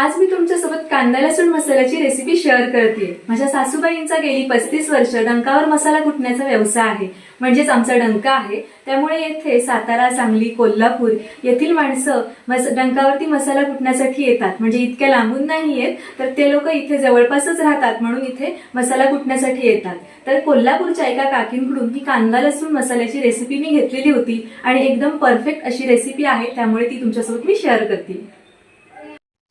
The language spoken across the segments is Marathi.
आज मी तुमच्यासोबत कांदा लसूण मसाल्याची रेसिपी शेअर करते माझ्या सासूबाईंचा गेली पस्तीस वर्ष डंकावर मसाला कुटण्याचा व्यवसाय आहे. म्हणजेच आमचा डंका आहे. त्यामुळे येथे सातारा सांगली कोल्हापूर येथील माणसं मस डंकावरती मसाला कुटण्यासाठी येतात. म्हणजे इतक्या लांबून नाही येत तर ते लोक इथे जवळपासच राहतात. म्हणून इथे मसाला कुटण्यासाठी येतात. तर कोल्हापूरच्या एका काकींकडून ही कांदा लसूण मसाल्याची रेसिपी मी घेतलेली होती. आणि एकदम परफेक्ट अशी रेसिपी आहे. त्यामुळे ती तुमच्यासोबत मी शेअर करते.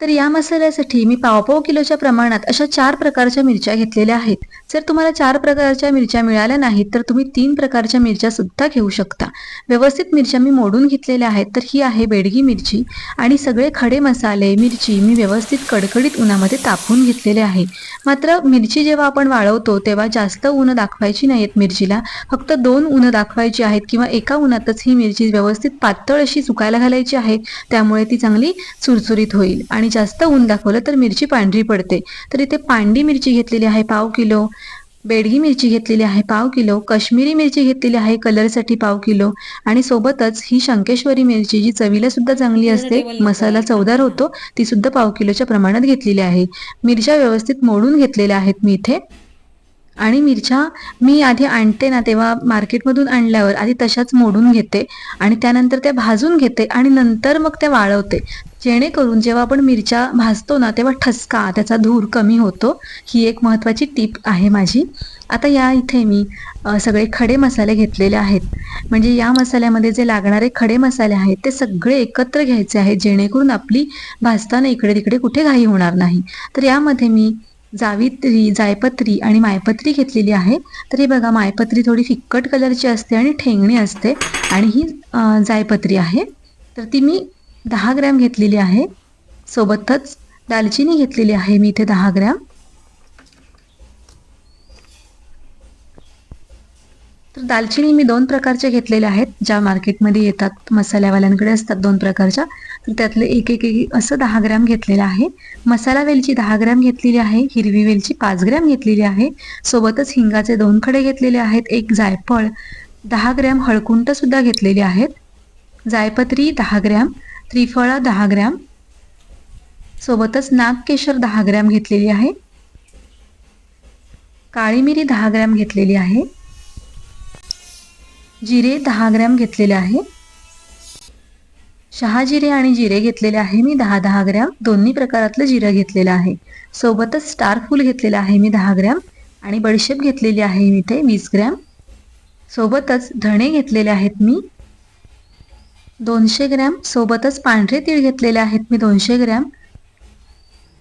तर या मसाल्यासाठी मी पावपाव किलोच्या प्रमाणात अशा चार प्रकारच्या मिरच्या घेतलेल्या आहेत. जर तुम्हाला चार प्रकारच्या मिरच्या मिळाल्या नाहीत तर तुम्ही तीन प्रकारच्या मिरच्या सुद्धा घेऊ शकता. व्यवस्थित मिरच्या मी मोडून घेतलेल्या आहेत तर ही आहे बेडगी मिरची आणि सगळे खडे मसाले मिरची मी व्यवस्थित कडकडीत उन्हामध्ये तापवून घेतलेले आहे. मात्र मिरची जेव्हा आपण वाळवतो तेव्हा जास्त ऊन दाखवायची नाहीत मिरचीला. फक्त दोन ऊन दाखवायची आहेत किंवा एका उन्हातच ही मिरची व्यवस्थित पातळ अशी सुकायला घालायची आहे त्यामुळे ती चांगली चुरचुरीत होईल. आणि जास्त ऊन दाखवलं तर मिरची पांढरी पडते. तर इथे पांडी मिरची घेतलेली आहे पाव किलो बेडगी मिरची घेतलेली आहे पाव किलो काश्मीरी मिरची घेतलेली आहे कलरसाठी पाव किलो आणि सोबतच ही शंकेश्वरी मिरची जी चवीला सुद्धा चांगली असते मसाला चवदार होतो ती सुद्धा पाव किलोच्या प्रमाणात घेतलेली आहे. मिरच्या व्यवस्थित मोडून घेतलेल्या आहेत मी इथे. आणि मिरच्या मी आधी आणते ना तेव्हा मार्केटमधून आणल्यावर आधी तशाच मोडून घेते आणि त्यानंतर त्या भाजून घेते आणि नंतर मग त्या वाळवते. जेणेकरून जेव्हा आपण मिरच्या भाजतो ना तेव्हा ठसका त्याचा धूर कमी होतो. ही एक महत्त्वाची टीप आहे माझी. आता या इथे मी सगळे खडे मसाले घेतलेले आहेत. म्हणजे या मसाल्यामध्ये जे लागणारे खडे मसाले आहेत ते सगळे एकत्र घ्यायचे आहेत जेणेकरून आपली भाजताना इकडे तिकडे कुठे घाई होणार नाही. तर यामध्ये मी जावित्री जायपत्री आणि मायपत्री घेतलेली आहे. तर हे बघा मायपत्री थोडी फिक्कट कलरची असते आणि ठेंगणी असते आणि ही जायपत्री आहे. तर ती मी दहा ग्रॅम घेतलेली आहे. सोबतच दालचिनी घेतलेली आहे मी इथे दहा ग्रॅम. तर दालचिनी मी दोन प्रकारचे घेतलेले आहेत ज्या मार्केटमध्ये येतात मसाल्यावाल्यांकडे असतात दोन प्रकारच्या. तर त्यातले एक एक एक असं दहा ग्रॅम घेतलेलं आहे. मसाला वेलची दहा ग्रॅम घेतलेली आहे हिरवी वेलची पाच ग्रॅम घेतलेली आहे. सोबतच हिंगाचे दोन खडे घेतलेले आहेत एक जायफळ दहा ग्रॅम हळकुंट सुद्धा घेतलेली आहेत. जायपत्री दहा ग्रॅम त्रिफळा दहा ग्रॅम सोबतच नागकेशर दहा ग्रॅम घेतलेली आहे. काळी मिरी दहा ग्रॅम घेतलेली आहे. जिरे दहा ग्रॅम घेतलेले आहे. शहाजिरे आणि जिरे घेतलेले आहे मी दहा दहा ग्रॅम. दोन्ही प्रकारातलं जिरं घेतलेलं आहे. सोबतच स्टार फूल घेतलेलं आहे मी दहा ग्रॅम. आणि बडीशेप घेतलेली आहे मी ते वीस ग्रॅम. सोबतच धणे घेतलेले आहेत मी दोनशे ग्रॅम. सोबतच पांढरे तीळ घेतलेले आहेत मी दोनशे ग्रॅम.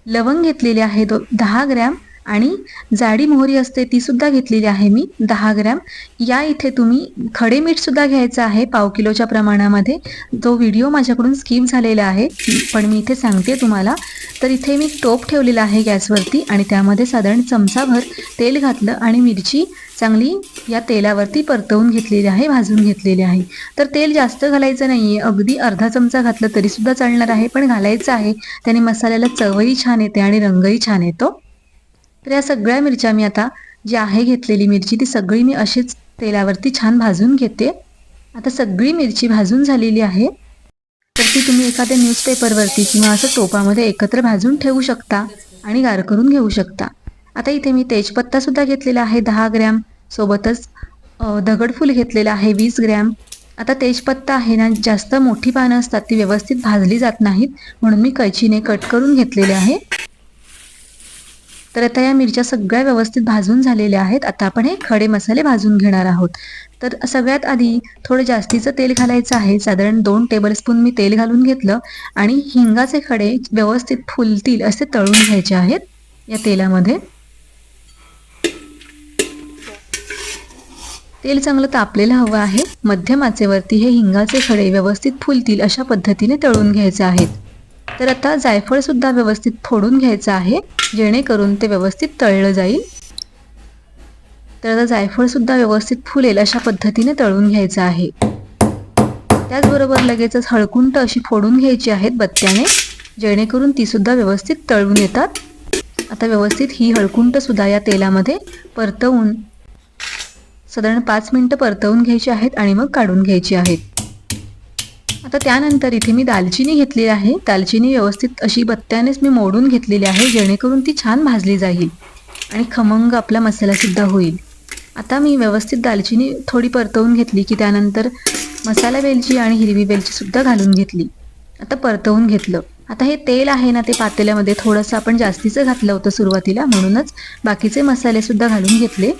लवंग घेतलेले आहे दो दहा ग्रॅम. आणि जाडी मोहरी असते ती सुद्धा घेतलेली आहे मी दहा ग्रॅम. या इथे तुम्ही खडे मीठ सुद्धा घ्यायचं आहे पाव किलोच्या प्रमाणामध्ये. तो व्हिडिओ माझ्याकडून स्किप झालेला आहे पण मी इथे सांगते तुम्हाला. तर इथे मी टोप ठेवलेला आहे गॅसवरती आणि त्यामध्ये साधारण चमचाभर तेल घातलं आणि मिरची चांगली या तेलावरती परतवून घेतलेली आहे भाजून घेतलेली आहे. तर तेल जास्त घालायचं नाही आहे अगदी अर्धा चमचा घातलं तरीसुद्धा चालणार आहे पण घालायचं आहे. त्याने मसाल्याला चवही छान येते आणि रंगही छान येतो. तर या सगळ्या मिरच्या मी आता जी आहे घेतलेली मिरची ती सगळी मी अशीच तेलावरती छान भाजून घेते. आता सगळी मिरची भाजून झालेली आहे. तर ती तुम्ही एखाद्या न्यूजपेपरवरती किंवा असं टोपामध्ये एकत्र भाजून ठेवू शकता आणि गार करून घेऊ शकता. आता इथे मी तेजपत्ता सुद्धा घेतलेला आहे दहा ग्रॅम. सोबतच दगडफूल घेतलेला आहे वीस ग्रॅम. आता तेजपत्ता आहे ना जास्त मोठी पानं असतात ती व्यवस्थित भाजली जात नाहीत. म्हणून मी कैचीने कट करून घेतलेले आहे. तर आता या मिरच्या सगळ्या व्यवस्थित भाजून झालेल्या आहेत. आता आपण हे खडे मसाले भाजून घेणार आहोत. तर सगळ्यात आधी थोडं जास्तीचं तेल घालायचं आहे. साधारण दोन टेबलस्पून मी तेल घालून घेतलं आणि हिंगाचे खडे व्यवस्थित फुलतील असे तळून घ्यायचे आहेत या तेलामध्ये. तेल चांगलं तापलेलं हवं आहे. मध्यम आचेवरती हे हिंगाचे खडे व्यवस्थित फुलतील अशा पद्धतीने तळून घ्यायचे आहेत. तर आता जायफळ सुद्धा व्यवस्थित फोडून घ्यायचं आहे जेणेकरून ते व्यवस्थित तळलं जाईल. तर आता जायफळ सुद्धा व्यवस्थित फुलेल अशा पद्धतीने तळून घ्यायचं आहे. त्याचबरोबर लगेचच हळकुंट अशी फोडून घ्यायची आहेत बत्त्याने जेणेकरून ती सुद्धा व्यवस्थित तळून येतात. आता व्यवस्थित ही हळकुंट सुद्धा या तेलामध्ये परतवून साधारण पाच मिनटं परतवून घ्यायची आहेत आणि मग काढून घ्यायची आहेत. आता त्यानंतर इथे मी दालचिनी घेतलेली आहे. दालचिनी व्यवस्थित अशी बत्त्यानेच मी मोडून घेतलेली आहे जेणेकरून ती छान भाजली जाईल आणि खमंग आपला मसालासुद्धा होईल. आता मी व्यवस्थित दालचिनी थोडी परतवून घेतली की त्यानंतर मसाला वेलची आणि हिरवी वेलचीसुद्धा घालून घेतली. आता परतवून घेतलं. आता हे तेल आहे ना ते पातेल्यामध्ये थोडंसं आपण जास्तीचं घातलं होतं सुरुवातीला म्हणूनच बाकीचे मसालेसुद्धा घालून घेतले.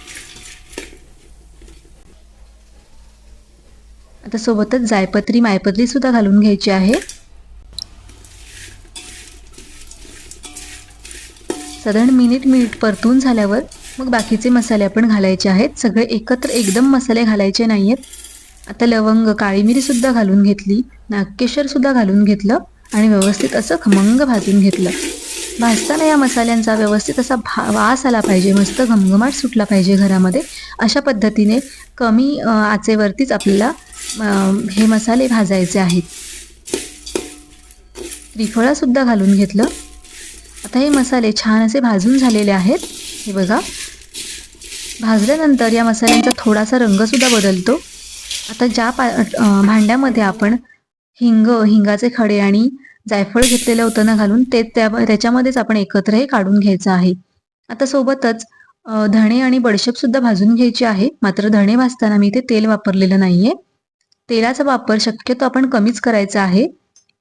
आता सोबतच जायपत्री मायपत्री सुद्धा घालून घ्यायची आहे. साधारण मिनिट मिनिट परतून झाल्यावर मग बाकीचे मसाले आपण घालायचे आहेत. सगळे एकत्र एकदम मसाले घालायचे नाही आहेत आता लवंग काळी मिरी सुद्धा घालून घेतली. नागकेशर सुद्धा घालून घेतलं आणि व्यवस्थित असं खमंग भाजून घेतलं. भाजताना या मसाल्यांचा व्यवस्थित असा भा वास आला पाहिजे. मस्त घमघमाट सुटला पाहिजे घरामध्ये. अशा पद्धतीने कमी आचेवरतीच आपल्याला हे मसाले भाजायचे आहेत. त्रिफळासुद्धा घालून घेतलं. आता हे मसाले छान असे भाजून झालेले आहेत. हे बघा. भाजल्यानंतर या मसाल्यांचा थोडासा रंगसुद्धा बदलतो. आता ज्या पा भांड्यामध्ये आपण हिंग हिंगाचे खडे आणि जायफळ घेतलेलं होतं ना घालून ते त्या त्याच्यामध्येच आपण एकत्र हे काढून घ्यायचं आहे. आता सोबतच धणे आणि बडशेपसुद्धा भाजून घ्यायची आहे. मात्र धणे भाजताना मी इथे तेल वापरलेलं नाहीये. तेलाचा वापर शक्यतो आपण कमीच करायचा आहे.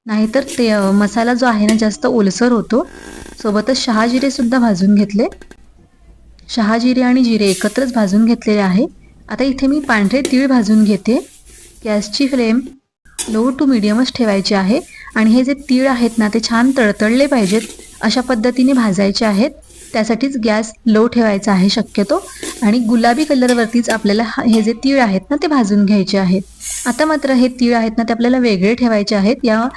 नाहीतर ते मसाला जो आहे ना जास्त ओलसर होतो. सोबतच शहाजिरे सुद्धा भाजून घेतले. शहाजिरे आणि जिरे एकत्रच भाजून घेतलेले आहे. आता इथे मी पांढरे तीळ भाजून घेते. गॅसची फ्लेम लो टू मिडियमच ठेवायची आहे. आणि हे जे तीळ आहेत ना ते छान तळतळले पाहिजेत. अशा पद्धतीने भाजायचे आहेत. त्यासाठीच गॅस लो ठेवायचा आहे शक्यतो. आणि गुलाबी कलरवरतीच आपल्याला हे जे तीळ आहेत ना ते भाजून घ्यायचे आहेत. आता मात्र हे तीळ आहेत ना ते आपल्याला वेगळे ठेवायचे आहेत. या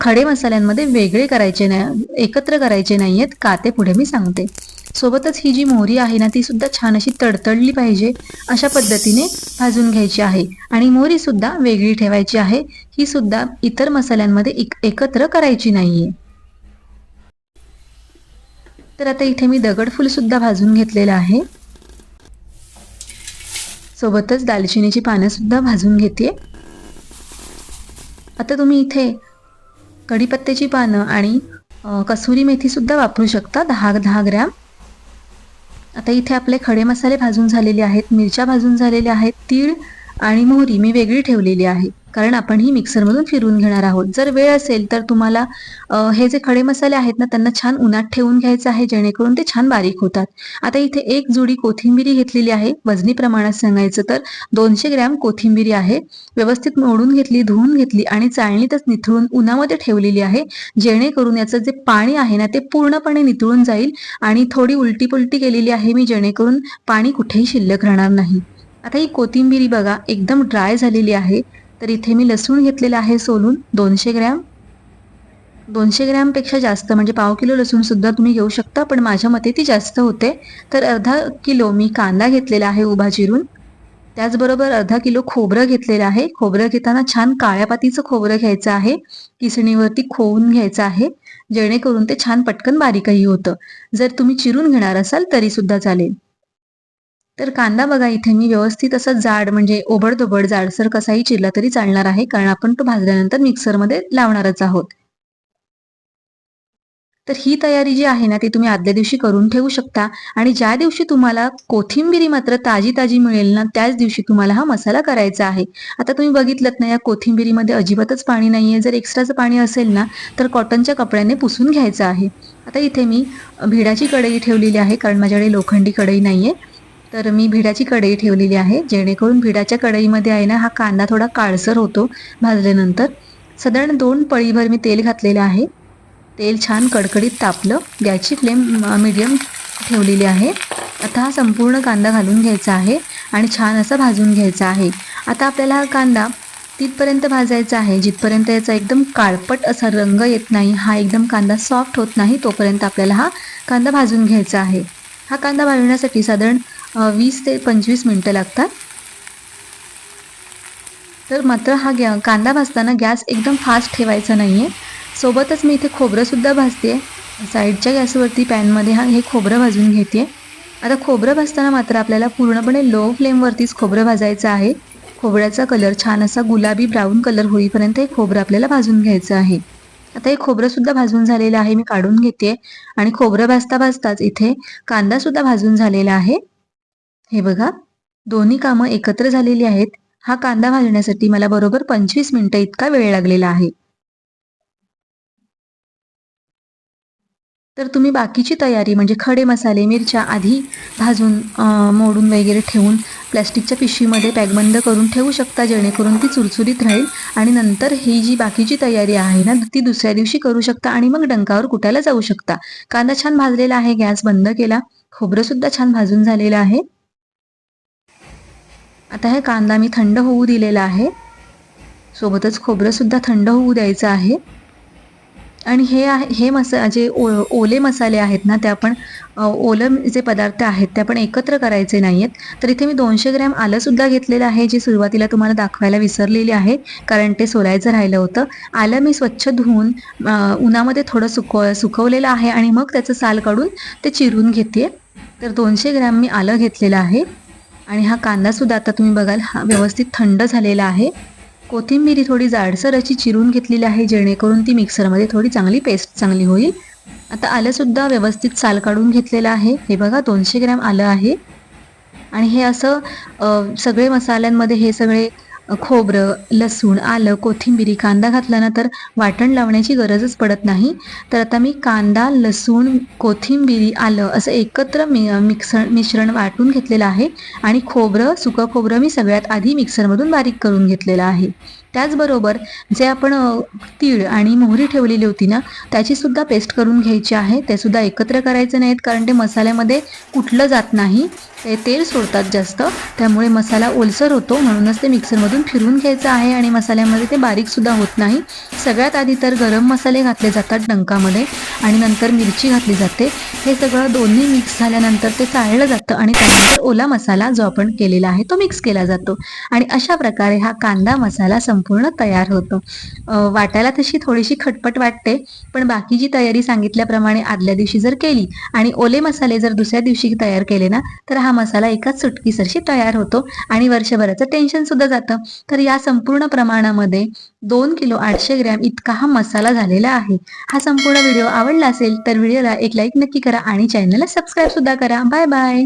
खडे मसाल्यांमध्ये वेगळे करायचे नाही एकत्र करायचे नाही आहेत का ते पुढे मी सांगते. सोबतच ही जी मोहरी आहे ना ती सुद्धा छान अशी तडतडली पाहिजे अशा पद्धतीने भाजून घ्यायची आहे. आणि मोहरी सुद्धा वेगळी ठेवायची आहे. ही सुद्धा इतर मसाल्यांमध्ये एक- एकत्र करायची नाहीये. तर आता इथे मी दगडफूल सुद्धा भाजून घेतलेलं आहे. सोबतच दालचिनीची पानं सुद्धा भाजून घेते. आता तुम्ही इथे कढीपत्त्याची पानं आणि कसुरी मेथी सुद्धा वापरू शकता दहा दहा ग्रॅम. आता इथे आपले खडे मसाले भाजून झालेले आहेत मिरच्या भाजून झालेल्या आहेत तीळ आणि मोहरी मी वेगळी ठेवलेली आहे. कारण आपण ही मिक्सरमधून फिरवून घेणार आहोत. जर वेळ असेल तर तुम्हाला हे जे खडे मसाले आहेत ना त्यांना छान उन्हात ठेवून घ्यायचं आहे जेणेकरून ते छान बारीक होतात. आता इथे एक जुडी कोथिंबिरी घेतलेली आहे वजनी प्रमाणात सांगायचं तर. दोनशे ग्रॅम कोथिंबिरी आहे. व्यवस्थित मोडून घेतली धुवून घेतली आणि चाळणीतच निथळून उन्हामध्ये ठेवलेली आहे. जेणेकरून याचं जे पाणी आहे ना ते पूर्णपणे निथळून जाईल आणि थोडी उलटी पुलटी केलेली आहे मी जेणेकरून पाणी कुठेही शिल्लक राहणार नाही. आता ही कोथिंबिरी बघा एकदम ड्राय झालेली आहे. तर इथे मी लसूण घेतलेला आहे सोलून दोनशे ग्रॅम. दोनशे ग्रॅमपेक्षा जास्त म्हणजे पाव किलो लसूणसुद्धा तुम्ही घेऊ शकता पण माझ्या मते ती जास्त होते. तर अर्धा किलो मी कांदा घेतलेला आहे उभा चिरून. त्याचबरोबर अर्धा किलो खोबरं घेतलेलं आहे. खोबरं घेताना छान काळ्या पातीचं खोबरं घ्यायचं आहे. किसणीवरती खोवून घ्यायचं आहे. जेणेकरून ते छान पटकन बारीकही होतं. जर तुम्ही चिरून घेणार असाल तरी सुद्धा चालेल. तर कांदा बघा इथे मी व्यवस्थित असं जाड म्हणजे ओबडधोबड जाडसर कसाही चिरला तरी चालणार आहे कारण आपण तो भाजल्यानंतर मिक्सरमध्ये लावणारच आहोत. तर ही तयारी जी आहे ना ती तुम्ही आदल्या दिवशी करून ठेवू शकता. आणि ज्या दिवशी तुम्हाला कोथिंबिरी मात्र ताजी ताजी मिळेल ना त्याच दिवशी तुम्हाला हा मसाला करायचा आहे. आता तुम्ही बघितलं ना या कोथिंबिरीमध्ये अजिबातच पाणी नाहीये. जर एक्स्ट्राचं पाणी असेल ना तर कॉटनच्या कपड्याने पुसून घ्यायचं आहे. आता इथे मी भिडाची कढई ठेवलेली आहे कारण माझ्याकडे लोखंडी कढई नाहीये. तर मी भिडाची कढई ठेवलेली आहे. जेणेकरून भिडाच्या कढईमध्ये आहे ना हा कांदा थोडा काळसर होतो भाजल्यानंतर. साधारण दोन पळीभर मी तेल घातलेलं आहे. तेल छान कडकडीत तापलं. गॅसची फ्लेम मीडियम ठेवलेली आहे. आता हा संपूर्ण कांदा घालून घ्यायचा आहे आणि छान असा भाजून घ्यायचा आहे. आता आपल्याला हा कांदा तिथपर्यंत भाजायचा आहे. जिथपर्यंत याचा एकदम काळपट असा रंग येत नाही हा एकदम कांदा सॉफ्ट होत नाही तोपर्यंत आपल्याला हा कांदा भाजून घ्यायचा आहे. हा कांदा भाजण्यासाठी साधारण वीस ते पंचवीस मिनटं लागतात. तर मात्र हा गॅ कांदा भाजताना गॅस एकदम फास्ट ठेवायचा नाही आहे सोबतच मी इथे खोबरंसुद्धा भाजते साईडच्या गॅसवरती पॅनमध्ये हा हे खोबरं भाजून घेते आता खोबरं भाजताना मात्र आपल्याला पूर्णपणे लो फ्लेमवरतीच खोबरं भाजायचं आहे. खोबऱ्याचा कलर छान असा गुलाबी ब्राऊन कलर होईपर्यंत हे खोबरं आपल्याला भाजून घ्यायचं आहे. आता हे खोबरंसुद्धा भाजून झालेलं आहे मी काढून घेते आणि खोबरं भाजता भाजताच इथे कांदासुद्धा भाजून झालेला आहे. हे बघा दोन्ही कामं एकत्र झालेली आहेत. हा कांदा भाजण्यासाठी मला बरोबर पंचवीस मिनिटं इतका वेळ लागलेला आहे. तर तुम्ही बाकीची तयारी म्हणजे खडे मसाले मिरच्या आधी भाजून मोडून वगैरे ठेवून प्लॅस्टिकच्या पिशवीमध्ये पॅकबंद करून ठेवू शकता जेणेकरून ती चुरचुरीत राहील. आणि नंतर ही जी बाकीची तयारी आहे ना ती दुसऱ्या दिवशी करू शकता आणि मग डंकावर कुटायला जाऊ शकता. कांदा छान भाजलेला आहे गॅस बंद केला. खोबरं सुद्धा छान भाजून झालेलं आहे. आता हे कांदा मी थंड होऊ दिलेला आहे. सोबतच खोबरंसुद्धा थंड होऊ द्यायचं आहे. आणि हे आहे हे मसा जे ओ ओले मसाले आहेत ना त्या पण ओलं जे पदार्थ आहेत ते आपण एकत्र करायचे नाही आहेत तर इथे मी दोनशे ग्रॅम आलंसुद्धा घेतलेलं आहे जे सुरुवातीला तुम्हाला दाखवायला विसरलेली आहे कारण ते सोलायचं राहिलं होतं. आलं मी स्वच्छ धुवून उन्हामध्ये थोडं सुकव सुकवलेलं आहे आणि मग त्याचं साल काढून ते चिरून घेते. तर दोनशे ग्रॅम मी आलं घेतलेलं आहे. आणि हा कांदा सुद्धा आता तुम्ही बघाल हा व्यवस्थित थंड झालेला आहे. कोथिंबीरी थोडी जाडसर अशी चिरून घेतलेली आहे जेणेकरून ती मिक्सरमध्ये थोडी चांगली पेस्ट चांगली होईल. आता आलंसुद्धा व्यवस्थित साल काढून घेतलेलं आहे. हे बघा दोनशे ग्रॅम आलं आहे. आणि हे असं सगळे मसाल्यांमध्ये हे सगळे खोबरं लसूण आलं कोथिंबिरी कांदा घातला ना तर वाटण लावण्याची गरजच पडत नाही. तर आता मी कांदा लसूण कोथिंबिरी आलं असं एकत्र मि मिक्सर मिश्रण वाटून घेतलेलं आहे आणि खोबरं सुकं खोबरं मी सगळ्यात आधी मिक्सरमधून बारीक करून घेतलेलं आहे. त्याचबरोबर जे आपण तीळ आणि मोहरी ठेवलेली होती ना त्याची सुद्धा पेस्ट करून घ्यायची आहे. ते सुद्धा एकत्र करायचं नाहीत कारण ते मसाल्यामध्ये कुठलं जात नाही. ते तेल सोडतात जास्त. त्यामुळे मसाला ओलसर होतो. म्हणूनच ते मिक्सरमधून फिरून घ्यायचं आहे आणि मसाल्यामध्ये ते बारीकसुद्धा होत नाही. सगळ्यात आधी तर गरम मसाले घातले जातात डंकामध्ये आणि नंतर मिरची घातली जाते. हे सगळं दोन्ही मिक्स झाल्यानंतर ते चाळलं जातं आणि त्यानंतर ओला मसाला जो आपण केलेला आहे तो मिक्स केला जातो. आणि अशा प्रकारे हा कांदा मसाला संपूर्ण तयार होतं. वाटायला तशी थोडीशी खटपट वाटते पण बाकी जी तयारी सांगितल्याप्रमाणे आदल्या दिवशी जर केली आणि ओले मसाले जर दुसऱ्या दिवशी तयार केले ना तर हा मसाला एकाच सुटकीसरशी तयार होतो आणि वर्षभराचं टेन्शन सुद्धा जातं. तर या संपूर्ण प्रमाणामध्ये दोन किलो आठशे ग्रॅम इतका हा मसाला झालेला आहे. हा संपूर्ण व्हिडिओ आवडला असेल तर व्हिडिओला एक लाईक नक्की करा आणि चॅनलला सबस्क्राईब सुद्धा करा. Bye bye